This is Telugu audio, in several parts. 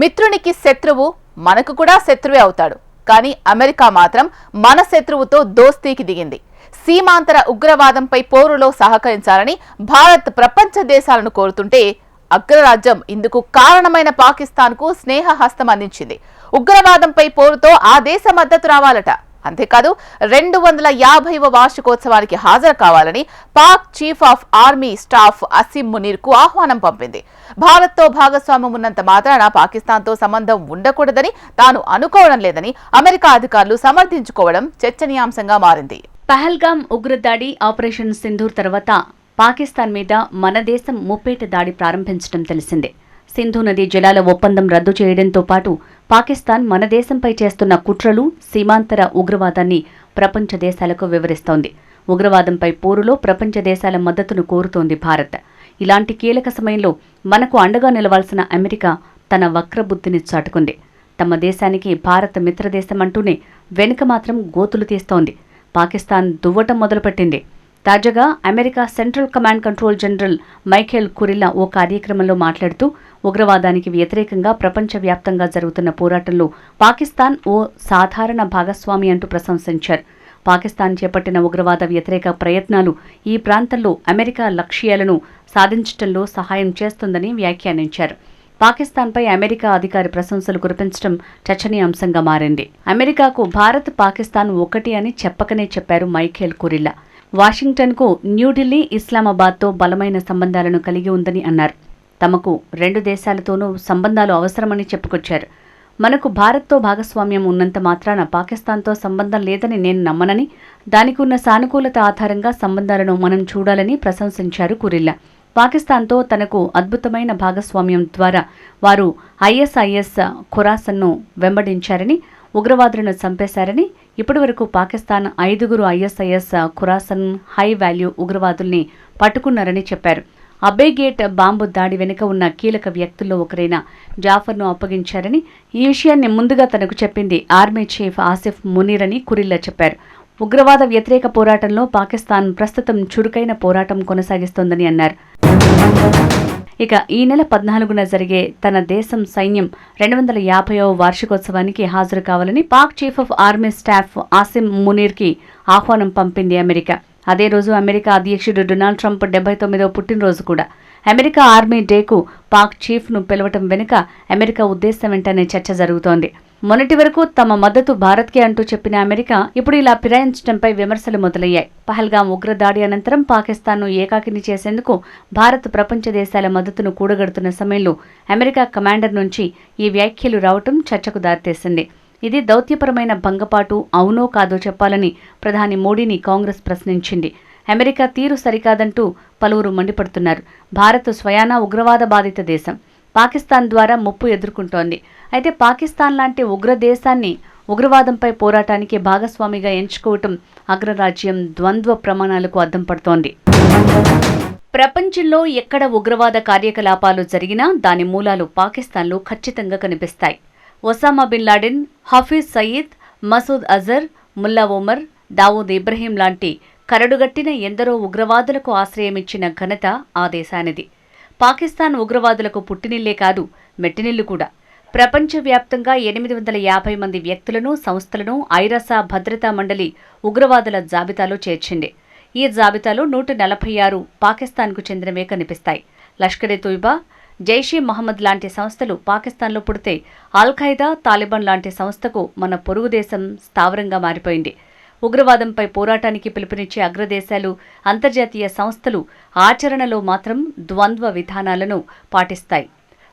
మిత్రునికి శత్రువు మనకు కూడా శత్రువే అవుతాడు. కానీ అమెరికా మాత్రం మన శత్రువుతో దోస్తీకి దిగింది. సీమాంతర ఉగ్రవాదంపై పోరులో సహకరించాలని భారత్ ప్రపంచ దేశాలను కోరుతుంటే అగ్రరాజ్యం ఇందుకు కారణమైన పాకిస్తాన్కు స్నేహహస్తం అందించింది. ఉగ్రవాదంపై పోరుతో ఆ దేశ మద్దతు రావాలట. అంతేకాదు రెండు వందల యాభైవ వార్షికోత్సవానికి హాజరు కావాలని Pak chief of army staff Asim మునీర్కు ఆహ్వానం పంపింది. భారత్తో భాగస్వామ్యం ఉన్నంత మాత్రాన పాకిస్తాన్తో సంబంధం ఉండకూడదని తాను అనుకోవడం లేదని అమెరికా అధికారులు సమర్థించుకోవడం చర్చనీయాంశంగా మారింది. పహల్గాం ఉగ్రదాడి ఆపరేషన్ సింధూర్ తర్వాత పాకిస్తాన్ మీద మన దేశం ముప్పేట దాడి ప్రారంభించడం తెలిసిందే. సింధు నదీ జలాల ఒప్పందం రద్దు చేయడంతో పాటు పాకిస్తాన్ మన దేశంపై చేస్తున్న కుట్రలు సీమాంతర ఉగ్రవాదాన్ని ప్రపంచ దేశాలకు వివరిస్తోంది. ఉగ్రవాదంపై పోరులో ప్రపంచ దేశాల మద్దతును కోరుతోంది భారత్. ఇలాంటి కీలక సమయంలో మనకు అండగా నిలవాల్సిన అమెరికా తన వక్రబుద్ధిని చాటుకుంది. తమ దేశానికి భారత్ మిత్రదేశం అంటూనే వెనుక మాత్రం గోతులు తీస్తోంది. పాకిస్తాన్ దువ్వటం మొదలుపెట్టింది. తాజాగా America central command control general Michael Kurilla ఓ కార్యక్రమంలో మాట్లాడుతూ ఉగ్రవాదానికి వ్యతిరేకంగా ప్రపంచవ్యాప్తంగా జరుగుతున్న పోరాటంలో పాకిస్తాన్ ఓ సాధారణ భాగస్వామి అంటూ ప్రశంసించారు. పాకిస్తాన్ చేపట్టిన ఉగ్రవాద వ్యతిరేక ప్రయత్నాలు ఈ ప్రాంతంలో అమెరికా లక్ష్యాలను సాధించడంలో సహాయం చేస్తుందని వ్యాఖ్యానించారు. పాకిస్తాన్పై అమెరికా అధికారి ప్రశంసలు కురిపించడం చర్చనీయాంశంగా మారింది. అమెరికాకు భారత్ పాకిస్తాన్ ఒకటి అని చెప్పకనే చెప్పారు మైఖేల్ కురిల్లా. వాషింగ్టన్కు న్యూఢిల్లీ ఇస్లామాబాద్తో బలమైన సంబంధాలను కలిగి ఉందని అన్నారు. తమకు రెండు దేశాలతోనూ సంబంధాలు అవసరమని చెప్పుకొచ్చారు. మనకు భారత్తో భాగస్వామ్యం ఉన్నంత మాత్రాన పాకిస్తాన్తో సంబంధం లేదని నేను నమ్మనని దానికి ఉన్న సానుకూలత ఆధారంగా సంబంధాలను మనం చూడాలని ప్రశంసించారు కురిల్లా. పాకిస్తాన్తో తనకు అద్భుతమైన భాగస్వామ్యం ద్వారా వారు ఐఎస్ఐఎస్ ఖురాసన్ను వెంబడించారని ఉగ్రవాదులను చంపేశారని ఇప్పటివరకు పాకిస్తాన్ ఐదుగురు ఐఎస్ఐఎస్ ఖురాసన్ హై వాల్యూ ఉగ్రవాదుల్ని పట్టుకున్నారని చెప్పారు. అబేగేట్ బాంబు దాడి వెనుక ఉన్న కీలక వ్యక్తుల్లో ఒకరైన జాఫర్ను అప్పగించారని ఈ విషయాన్ని ముందుగా తనకు చెప్పింది ఆర్మీ చీఫ్ ఆసిఫ్ మునీర్ అని కురిల్లా చెప్పారు. ఉగ్రవాద వ్యతిరేక పోరాటంలో పాకిస్తాన్ ప్రస్తుతం చురుకైన పోరాటం కొనసాగిస్తోందని అన్నారు. ఇక ఈ నెల పద్నాలుగున జరిగే తన దేశం సైన్యం రెండు వందల యాభైవ వార్షికోత్సవానికి హాజరు కావాలని Pak chief of army staff Asim మునీర్కి ఆహ్వానం పంపింది అమెరికా. అదే రోజు అమెరికా అధ్యక్షుడు డొనాల్డ్ ట్రంప్ డెబ్బై తొమ్మిదవ పుట్టినరోజు కూడా. అమెరికా ఆర్మీ డేకు పాక్ చీఫ్ను పిలవటం వెనుక అమెరికా ఉద్దేశం వెంటనే చర్చ జరుగుతోంది. మొన్నటి వరకు తమ మద్దతు భారత్కే అంటూ చెప్పిన అమెరికా ఇప్పుడు ఇలా ఫిరాయించడంపై విమర్శలు మొదలయ్యాయి. పహల్గాం ఉగ్రదాడి అనంతరం పాకిస్తాన్ను ఏకాకిని చేసేందుకు భారత్ ప్రపంచ దేశాల మద్దతును కూడగడుతున్న సమయంలో అమెరికా కమాండర్ నుంచి ఈ వ్యాఖ్యలు రావటం చర్చకు దారితీసింది. ఇది దౌత్యపరమైన భంగపాటు అవునో కాదో చెప్పాలని ప్రధాని మోడీని కాంగ్రెస్ ప్రశ్నించింది. అమెరికా తీరు సరికాదంటూ పలువురు మండిపడుతున్నారు. భారత్ స్వయానా ఉగ్రవాద బాధిత దేశం. పాకిస్తాన్ ద్వారా ముప్పు ఎదుర్కొంటోంది. అయితే పాకిస్తాన్ లాంటి ఉగ్ర దేశాన్ని ఉగ్రవాదంపై పోరాటానికి భాగస్వామిగా ఎంచుకోవటం అగ్రరాజ్యం ద్వంద్వ ప్రమాణాలకు అద్దం పడుతోంది. ప్రపంచంలో ఎక్కడ ఉగ్రవాద కార్యకలాపాలు జరిగినా దాని మూలాలు పాకిస్తాన్లో ఖచ్చితంగా కనిపిస్తాయి. Osama bin Laden Hafiz Saeed Masood Azhar Mullah Omar Dawood Ibrahim లాంటి కరడుగట్టిన ఎందరో ఉగ్రవాదులకు ఆశ్రయమిచ్చిన ఘనత ఆ దేశానిది. పాకిస్తాన్ ఉగ్రవాదులకు పుట్టినిల్లే కాదు మెట్టినిల్లు కూడా. ప్రపంచవ్యాప్తంగా ఎనిమిది వందల యాభై మంది వ్యక్తులను సంస్థలను ఐరసా భద్రతా మండలి ఉగ్రవాదుల జాబితాలో చేర్చింది. ఈ జాబితాలో నూట నలభై ఆరు పాకిస్తాన్కు చెందినవే కనిపిస్తాయి. లష్కర్ ఎ తోయిబా జైషే మహమ్మద్ లాంటి సంస్థలు పాకిస్తాన్లో పుడితే అల్ఖైదా తాలిబాన్ లాంటి సంస్థకు మన పొరుగు దేశం స్థావరంగా మారిపోయింది. ఉగ్రవాదంపై పోరాటానికి పిలుపునిచ్చే అగ్రదేశాలు అంతర్జాతీయ సంస్థలు ఆచరణలో మాత్రం ద్వంద్వ విధానాలను పాటిస్తాయి.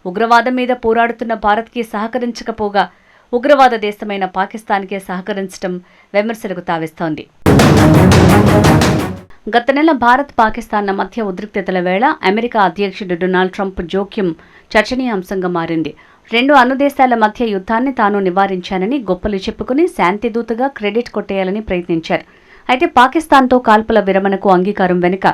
ఉగ్రవాదం మీద పోరాడుతున్న భారత్కి సహకరించకపోగా ఉగ్రవాద దేశమైన పాకిస్తాన్కే సహకరించడం విమర్శలకు తావిస్తోంది. గత నెల భారత్ పాకిస్తాన్ల మధ్య ఉద్రిక్తతల వేళ అమెరికా అధ్యక్షుడు డొనాల్డ్ ట్రంప్ జోక్యం చర్చనీయాంశంగా మారింది. రెండు అను దేశాల మధ్య యుద్ధాన్ని తాను నివారించానని గొప్పలు చెప్పుకుని శాంతిదూతగా క్రెడిట్ కొట్టేయాలని ప్రయత్నించారు. అయితే పాకిస్తాన్తో కాల్పుల విరమణకు అంగీకారం వెనుక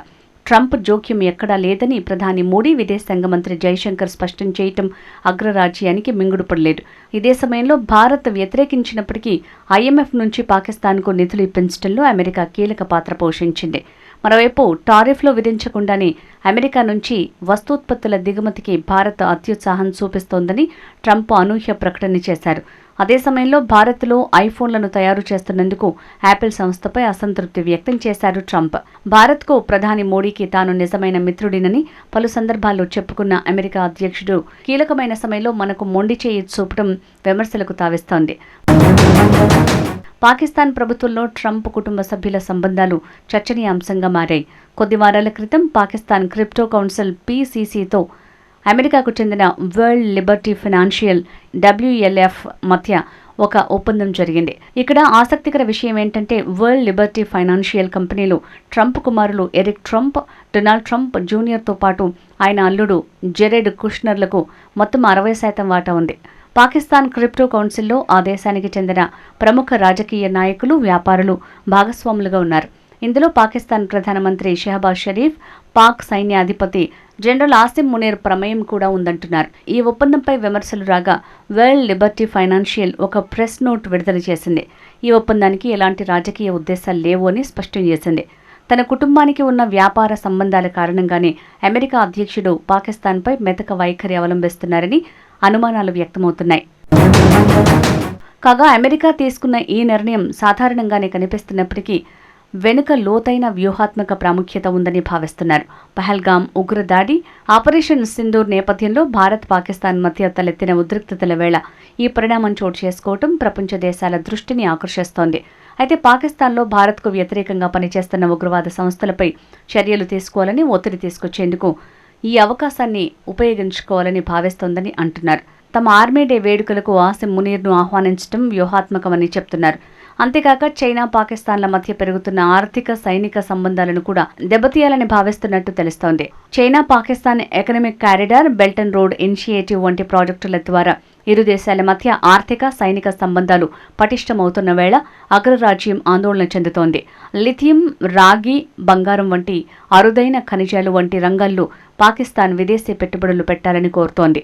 ట్రంప్ జోక్యం ఎక్కడా లేదని ప్రధాని మోడీ విదేశాంగ మంత్రి జైశంకర్ స్పష్టం చేయటం అగ్రరాజ్యానికి మింగుడుపడలేదు. ఇదే సమయంలో భారత్ వ్యతిరేకించినప్పటికీ ఐఎంఎఫ్ నుంచి పాకిస్తాన్కు నిధులు ఇప్పించడంలో అమెరికా కీలక పాత్ర పోషించింది. మరోవైపు టారిఫ్లు విధించకుండానే అమెరికా నుంచి వస్తూత్పత్తుల దిగుమతికి భారత్ అత్యుత్సాహం చూపిస్తోందని ట్రంప్ అనూహ్య ప్రకటన చేశారు. అదే సమయంలో భారత్లో ఐఫోన్లను తయారు చేస్తున్నందుకు యాపిల్ సంస్థపై అసంతృప్తి వ్యక్తం చేశారు ట్రంప్. భారత్కు ప్రధాని మోడీకి తాను నిజమైన మిత్రుడినని పలు సందర్భాల్లో చెప్పుకున్న అమెరికా అధ్యక్షుడు కీలకమైన సమయంలో మనకు మొండి చేయి చూపడం విమర్శలకు తావిస్తోంది. పాకిస్తాన్ ప్రభుత్వంలో ట్రంప్ కుటుంబ సభ్యుల సంబంధాలు చర్చనీయాంశంగా మారాయి. కొద్ది వారాల క్రితం పాకిస్తాన్ క్రిప్టో కౌన్సిల్ పీసీసీతో అమెరికాకు చెందిన వరల్డ్ లిబర్టీ ఫైనాన్షియల్ డబ్ల్యూఎల్ఎఫ్ మధ్య ఒక ఒప్పందం జరిగింది. ఇక్కడ ఆసక్తికర విషయం ఏంటంటే వరల్డ్ లిబర్టీ ఫైనాన్షియల్ కంపెనీలు ట్రంప్ కుమారులు ఎరిక్ ట్రంప్ డొనాల్డ్ ట్రంప్ జూనియర్తో పాటు ఆయన అల్లుడు జెరెడ్ కుష్నర్లకు మొత్తం అరవై శాతం వాటా ఉంది. పాకిస్తాన్ క్రిప్టో కౌన్సిల్లో ఆ దేశానికి చెందిన ప్రముఖ రాజకీయ నాయకులు వ్యాపారులు భాగస్వాములుగా ఉన్నారు. ఇందులో పాకిస్తాన్ ప్రధానమంత్రి షెహబాజ్ షరీఫ్ పాక్ సైన్యాధిపతి జనరల్ ఆసిం మునీర్ ప్రమేయం కూడా ఉందంటున్నారు. ఈ ఒప్పందంపై విమర్శలు రాగా వరల్డ్ లిబర్టీ ఫైనాన్షియల్ ఒక ప్రెస్ నోట్ విడుదల చేసింది. ఈ ఒప్పందానికి ఎలాంటి రాజకీయ ఉద్దేశాలు లేవు అని స్పష్టం చేసింది. తన కుటుంబానికి ఉన్న వ్యాపార సంబంధాల కారణంగానే అమెరికా అధ్యక్షుడు పాకిస్తాన్పై మెతక వైఖరి అవలంబిస్తున్నారని అనుమానాలు వ్యక్తమవుతున్నాయి. కాగా అమెరికా తీసుకున్న ఈ నిర్ణయం సాధారణంగానే కనిపిస్తున్నప్పటికీ వెనుక లోతైన వ్యూహాత్మక ప్రాముఖ్యత ఉందని భావిస్తున్నారు. పహల్గాం ఉగ్రదాడి ఆపరేషన్ సింధూర్ నేపథ్యంలో భారత్ పాకిస్తాన్ మధ్య తలెత్తిన ఉద్రిక్తతల వేళ ఈ పరిణామం చోటు చేసుకోవటం ప్రపంచ దేశాల దృష్టిని ఆకర్షిస్తోంది. అయితే పాకిస్తాన్లో భారత్కు వ్యతిరేకంగా పనిచేస్తున్న ఉగ్రవాద సంస్థలపై చర్యలు తీసుకోవాలని ఒత్తిడి తీసుకొచ్చేందుకు ఈ అవకాశాన్ని ఉపయోగించుకోవాలని భావిస్తోందని అంటున్నారు. తమ ఆర్మీ డే వేడుకలకు ఆసిమ్ మునీర్ను ఆహ్వానించడం వ్యూహాత్మకమని చెప్తున్నారు. అంతేకాక చైనా పాకిస్తాన్ల మధ్య పెరుగుతున్న ఆర్థిక సైనిక సంబంధాలను కూడా దెబ్బతీయాలని భావిస్తున్నట్టు తెలుస్తోంది. China Pakistan economic corridor belt and road initiative వంటి ప్రాజెక్టుల ద్వారా ఇరు దేశాల మధ్య ఆర్థిక సైనిక సంబంధాలు పటిష్టమవుతున్న వేళ అగ్రరాజ్యం ఆందోళన చెందుతోంది. లిథియం రాగి బంగారం వంటి అరుదైన ఖనిజాలు వంటి రంగాల్లో పాకిస్తాన్ విదేశీ పెట్టుబడులు పెట్టాలని కోరుతోంది.